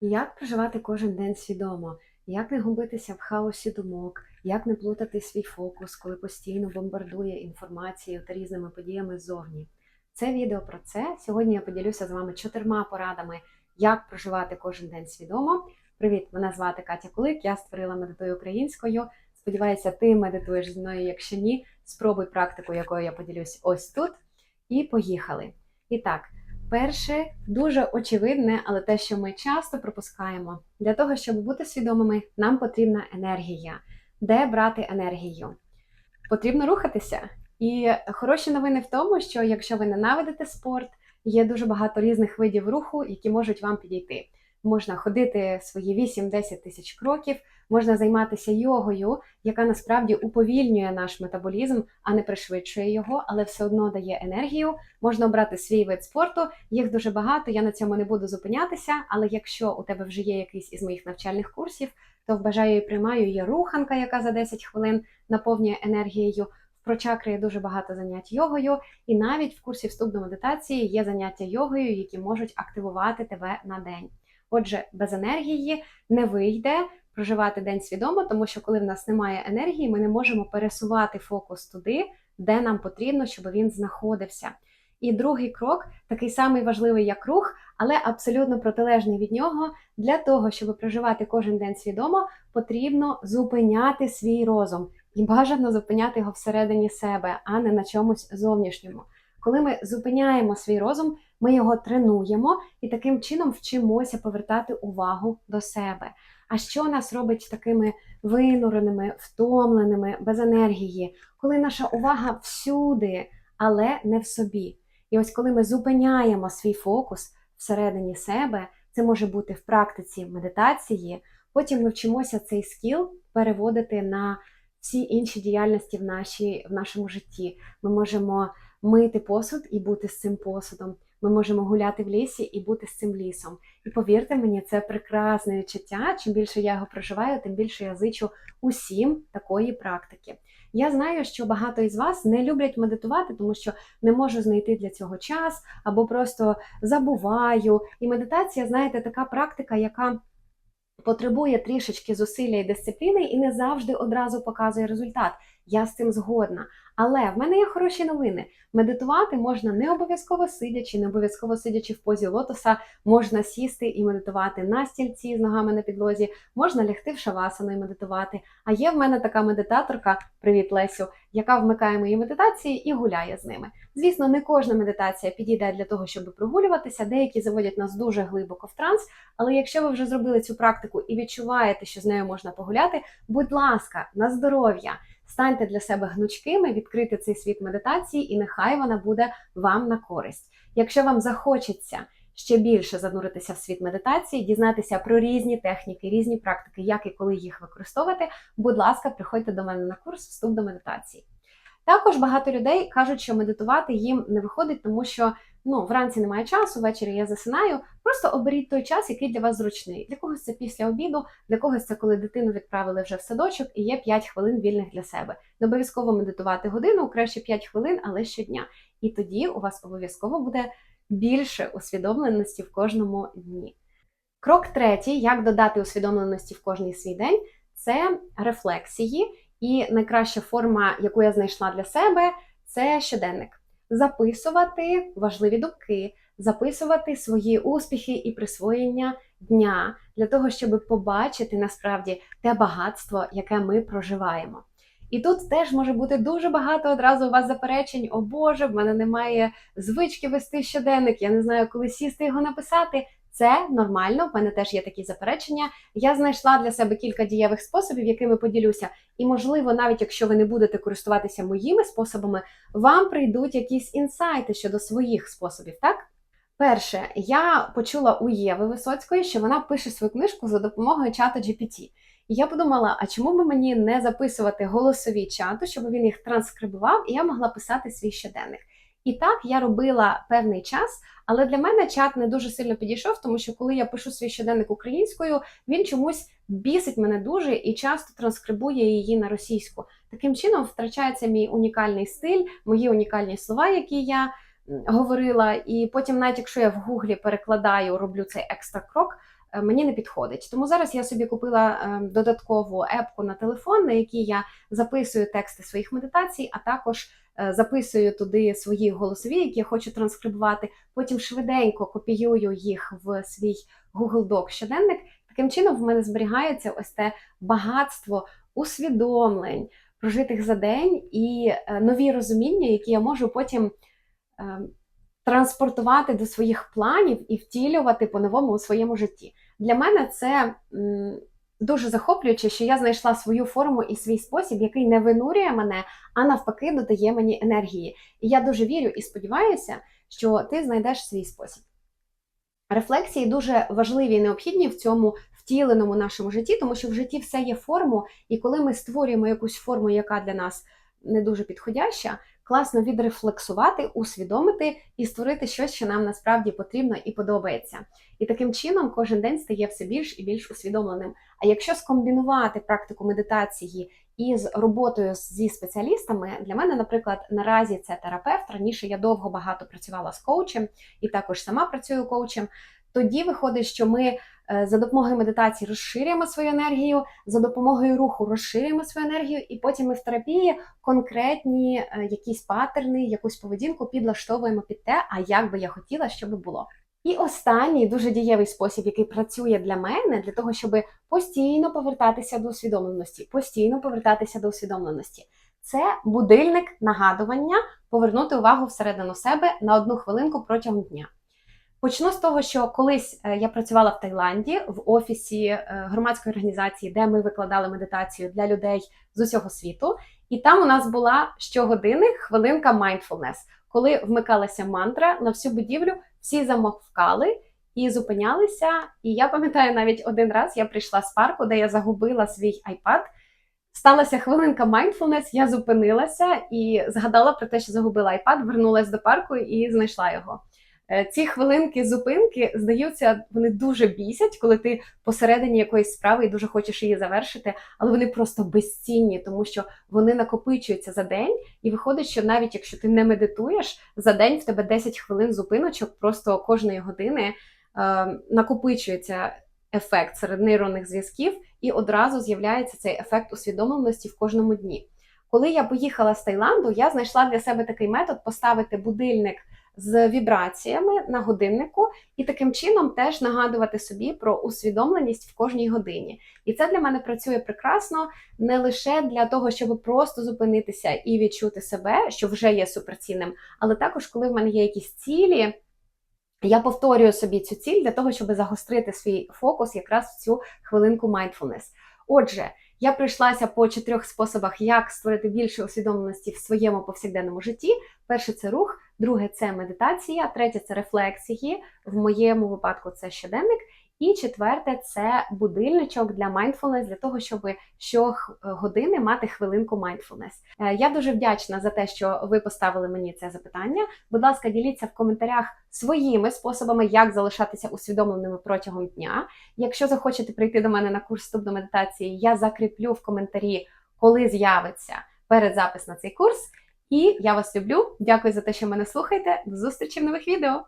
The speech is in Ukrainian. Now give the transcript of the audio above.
Як проживати кожен день свідомо? Як не губитися в хаосі думок, як не плутати свій фокус, коли постійно бомбардує інформацією та різними подіями ззовні? Це відео про це. Сьогодні я поділюся з вами чотирма порадами, як проживати кожен день свідомо. Привіт! Мене звати Катя Кулик, я створила медитую українською. Сподіваюся, ти медитуєш зі мною. Якщо ні, спробуй практику, якою я поділюсь ось тут. І поїхали. І так, Перше, дуже очевидне, але те, що ми часто пропускаємо. Для того, щоб бути свідомими, нам потрібна енергія. Де брати енергію? Потрібно рухатися. І хороші новини в тому, що якщо ви ненавидите спорт, є дуже багато різних видів руху, які можуть вам підійти. Можна ходити свої 8-10 тисяч кроків, можна займатися йогою, яка насправді уповільнює наш метаболізм, а не пришвидшує його, але все одно дає енергію. Можна обрати свій вид спорту. Їх дуже багато. Я на цьому не буду зупинятися. Але якщо у тебе вже є якийсь із моїх навчальних курсів, то в бажаю і приймаю є руханка, яка за 10 хвилин наповнює енергією. В прочакри є дуже багато занять йогою, і навіть в курсі вступ до медитації є заняття йогою, які можуть активувати тебе на день. Отже, без енергії не вийде проживати день свідомо, тому що коли в нас немає енергії, ми не можемо пересувати фокус туди, де нам потрібно, щоб він знаходився. І другий крок такий самий важливий, як рух, але абсолютно протилежний від нього. Для того, щоб проживати кожен день свідомо, потрібно зупиняти свій розум і бажано зупиняти його всередині себе, а не на чомусь зовнішньому. Коли ми зупиняємо свій розум, ми його тренуємо і таким чином вчимося повертати увагу до себе. А що нас робить такими винуреними, втомленими, без енергії, коли наша увага всюди, але не в собі. І ось коли ми зупиняємо свій фокус всередині себе, це може бути в практиці медитації, потім ми вчимося цей скіл переводити на всі інші діяльності в, нашій, в нашому житті. Ми можемо мити посуд і бути з цим посудом. Ми можемо гуляти в лісі і бути з цим лісом. І повірте мені, це прекрасне відчуття. Чим більше я його проживаю, тим більше я зичу усім такої практики. Я знаю, що багато із вас не люблять медитувати, тому що не можу знайти для цього час або просто забуваю. І медитація, знаєте, така практика, яка потребує трішечки зусилля і дисципліни, і не завжди одразу показує результат. Я з цим згодна. Але в мене є хороші новини. Медитувати можна не обов'язково сидячи, не обов'язково сидячи в позі лотоса, можна сісти і медитувати на стільці з ногами на підлозі, можна лягти в шавасану і медитувати. А є в мене така медитаторка, привіт Лесю, яка вмикає мої медитації і гуляє з ними. Звісно, не кожна медитація підійде для того, щоб прогулюватися. Деякі заводять нас дуже глибоко в транс. Але якщо ви вже зробили цю практику і відчуваєте, що з нею можна погуляти, будь ласка, на здоров'я! Станьте для себе гнучкими, відкрити цей світ медитації, і нехай вона буде вам на користь. Якщо вам захочеться ще більше зануритися в світ медитації, дізнатися про різні техніки, різні практики, як і коли їх використовувати, будь ласка, приходьте до мене на курс вступ до медитації. Також багато людей кажуть, що медитувати їм не виходить, тому що ну, вранці немає часу, ввечері я засинаю. Просто оберіть той час, який для вас зручний. Для когось це після обіду, для когось це коли дитину відправили вже в садочок і є 5 хвилин вільних для себе. Не обов'язково медитувати годину, краще 5 хвилин, але щодня. І тоді у вас обов'язково буде більше усвідомленості в кожному дні. Крок третій, як додати усвідомленості в кожний свій день, це рефлексії. І найкраща форма, яку я знайшла для себе, це щоденник. Записувати важливі думки, записувати свої успіхи і присвоєння дня для того, щоб побачити насправді те багатство, яке ми проживаємо. І тут теж може бути дуже багато одразу у вас заперечень: о Боже, в мене немає звички вести щоденник, я не знаю, коли сісти його написати. Це нормально, в мене теж є такі заперечення. Я знайшла для себе кілька дієвих способів, якими поділюся. І, можливо, навіть якщо ви не будете користуватися моїми способами, вам прийдуть якісь інсайти щодо своїх способів, так? Перше, я почула у Єви Висоцької, що вона пише свою книжку за допомогою чату GPT. І я подумала, а чому би мені не записувати голосові чату, щоб він їх транскрибував, і я могла писати свій щоденник. І так я робила певний час, але для мене чат не дуже сильно підійшов, тому що коли я пишу свій щоденник українською, він чомусь бісить мене дуже і часто транскрибує її на російську. Таким чином втрачається мій унікальний стиль, мої унікальні слова, які я говорила. І потім, навіть якщо я в гуглі перекладаю, роблю цей екстра крок, е, мені не підходить. Тому зараз я собі купила е, додаткову епку на телефон, на якій я записую тексти своїх медитацій, а також записую туди свої голосові, які я хочу транскрибувати. Потім швиденько копіюю їх в свій Google Doc щоденник. Таким чином, в мене зберігається ось те багатство усвідомлень, прожитих за день і е, нові розуміння, які я можу потім е, транспортувати до своїх планів і втілювати по-новому у своєму житті. Для мене це дуже захоплююче, що я знайшла свою форму і свій спосіб, який не винурює мене, а навпаки, додає мені енергії. І я дуже вірю і сподіваюся, що ти знайдеш свій спосіб. Рефлексії дуже важливі і необхідні в цьому втіленому нашому житті, тому що в житті все є форму, і коли ми створюємо якусь форму, яка для нас не дуже підходяща, класно відрефлексувати, усвідомити і створити щось, що нам насправді потрібно і подобається. І таким чином кожен день стає все більш і більш усвідомленим. А якщо скомбінувати практику медитації із роботою зі спеціалістами, для мене, наприклад, наразі це терапевт. Раніше я довго багато працювала з коучем і також сама працюю коучем. Тоді виходить, що ми за допомогою медитації розширюємо свою енергію, за допомогою руху розширюємо свою енергію, і потім ми в терапії конкретні е, якісь паттерни, якусь поведінку підлаштовуємо під те, а як би я хотіла, щоб було. І останній дуже дієвий спосіб, який працює для мене, для того, щоб постійно повертатися до усвідомленості, постійно повертатися до усвідомленості. Це будильник нагадування повернути увагу всередину себе на одну хвилинку протягом дня. Почну з того, що колись е, я працювала в Таїланді в офісі е, громадської організації, де ми викладали медитацію для людей з усього світу. І там у нас була щогодини хвилинка mindfulness, коли вмикалася мантра на всю будівлю, всі замовкали і зупинялися. І я пам'ятаю, навіть один раз я прийшла з парку, де я загубила свій iPad. Сталася хвилинка mindfulness, я зупинилася і згадала про те, що загубила iPad, вернулася до парку і знайшла його. Е, Ці хвилинки зупинки здаються, вони дуже бісять, коли ти посередині якоїсь справи і дуже хочеш її завершити, але вони просто безцінні, тому що вони накопичуються за день, і виходить, що навіть якщо ти не медитуєш, за день в тебе 10 хвилин зупиночок, просто кожної години е, накопичується ефект серед нейронних зв'язків, і одразу з'являється цей ефект усвідомленості в кожному дні. Коли я поїхала з Таїланду, я знайшла для себе такий метод поставити будильник з вібраціями на годиннику, і таким чином теж нагадувати собі про усвідомленість в кожній годині. І це для мене працює прекрасно не лише для того, щоб просто зупинитися і відчути себе, що вже є суперцінним, але також, коли в мене є якісь цілі. Я повторюю собі цю ціль для того, щоб загострити свій фокус якраз в цю хвилинку mindfulness. Отже, я прийшлася по чотирьох способах, як створити більше усвідомленості в своєму повсякденному житті. Перше це рух, друге це медитація, третє це рефлексії. В моєму випадку це щоденник. І четверте це будильничок для mindfulness, для того, щоб щогодини мати хвилинку mindfulness. Е, Я дуже вдячна за те, що ви поставили мені це запитання. Будь ласка, діліться в коментарях своїми способами, як залишатися усвідомленими протягом дня. Якщо захочете прийти до мене на курс вступ до медитації, я закріплю в коментарі, коли з'явиться передзапис на цей курс. І я вас люблю. Дякую за те, що мене слухаєте. До зустрічі в нових відео.